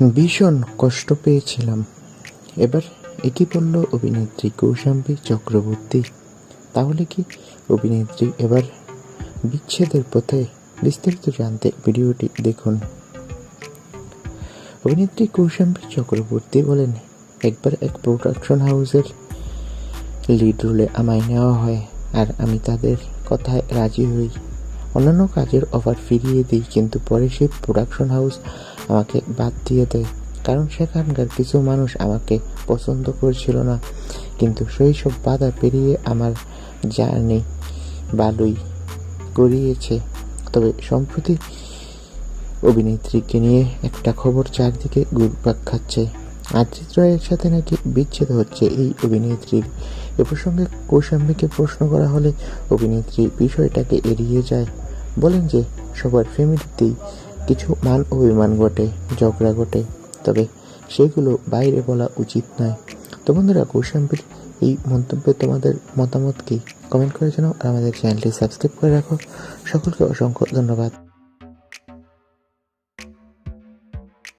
ভীষণ কষ্ট পেয়েছিলাম। এবার একই বলল অভিনেত্রী কৌশাম্বী চক্রবর্তী। তাহলে কি অভিনেত্রী এবার বিচ্ছেদের পথে বিস্তারিত জানতে ভিডিওটি দেখুন। অভিনেত্রী কৌশাম্বী চক্রবর্তী বলেন, একবার এক প্রোডাকশন হাউসের লিড রোলে আমায় নেওয়া হয় আর আমি তাদের কথায় রাজি হই। অন্যান্য কাজের অফার ফিরিয়ে দিই, কিন্তু পরে সেই প্রোডাকশন হাউস আমাকে বাদ দিয়ে দেয়। কারণ সেখানকার কিছু মানুষ আমাকে পছন্দ করছিল না। কিন্তু সেই সব বাধা পেরিয়ে আমার জার্নি ভালোই করিয়েছে তবে সম্প্রতি অভিনেত্রীকে নিয়ে একটা খবর চারদিকে ঘুরপাক খাচ্ছে। আদ্রিত রায়ের সাথে নাকি বিচ্ছেদ হচ্ছে এই অভিনেত্রীর। এ প্রসঙ্গে কৌশাম্বীকে প্রশ্ন করা হলে অভিনেত্রী বিষয়টাকে এড়িয়ে যায়। বলেন যে, সবার ফ্যামিলিতেই কিছু মান অভিমান ঘটে, ঝগড়া ঘটে, তবে সেগুলো বাইরে বলা উচিত নয়। তো বন্ধুরা কৌশাম্বীর এই মন্তব্যে তোমাদের মতামত কি? কমেন্ট করে জানাও আর আমাদের চ্যানেলটি সাবস্ক্রাইব করে রাখো। সকলকে অসংখ্য ধন্যবাদ।